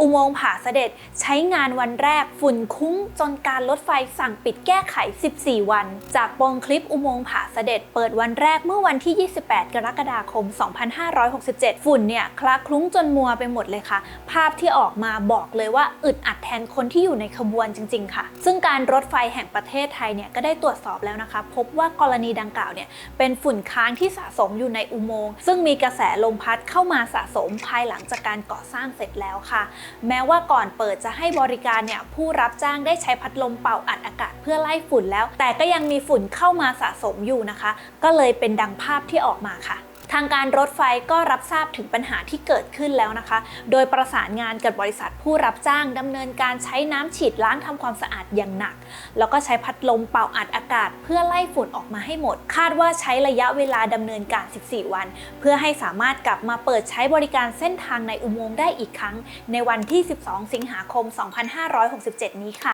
อุโมงค์ผาเสด็จใช้งานวันแรกฝุ่นคุ้งจนการรถไฟสั่งปิดแก้ไข 14 วัน จากปงคลิปอุโมงค์ผาเสด็จ เปิดวันแรกเมื่อวันที่ 28 กรกฎาคม 2567 ฝุ่นเนี่ยคละคลุ้งจนมัวไปหมดเลยค่ะ ภาพที่ออกมาบอกเลยว่าอึดอัดแทนคนที่อยู่ในขบวนจริง ๆ ค่ะ ซึ่งการรถไฟแห่งประเทศไทยเนี่ยก็ได้ตรวจสอบแล้วนะคะ พบว่ากรณีดังกล่าวเนี่ยเป็นฝุ่นค้างที่สะสมอยู่ในอุโมงค์ซึ่งมีกระแสลมพัดเข้ามาสะสมภายหลังจากการก่อสร้างเสร็จแล้วค่ะแม้ว่าก่อนเปิดจะให้บริการเนี่ยผู้รับจ้างได้ใช้พัดลมเป่าอัดอากาศเพื่อไล่ฝุ่นแล้ว แต่ก็ยังมีฝุ่นเข้ามาสะสมอยู่นะคะ ก็เลยเป็นดังภาพที่ออกมาค่ะ ทางการรถไฟก็รับทราบถึงปัญหาที่เกิดขึ้นแล้วนะคะ โดยประสานงานกับบริษัทผู้รับจ้างดำเนินการใช้น้ำฉีดล้างทำความสะอาดอย่างหนัก แล้วก็ใช้พัดลมเป่าอัดอากาศ เพื่อไล่ฝุ่นออกมาให้หมด คาดว่าใช้ระยะเวลาดำเนินการ 14 วัน เพื่อให้สามารถกลับมาเปิดใช้บริการเส้นทางในอุโมงค์ได้อีกครั้ง ในวันที่ 12 สิงหาคม 2567 นี้ค่ะ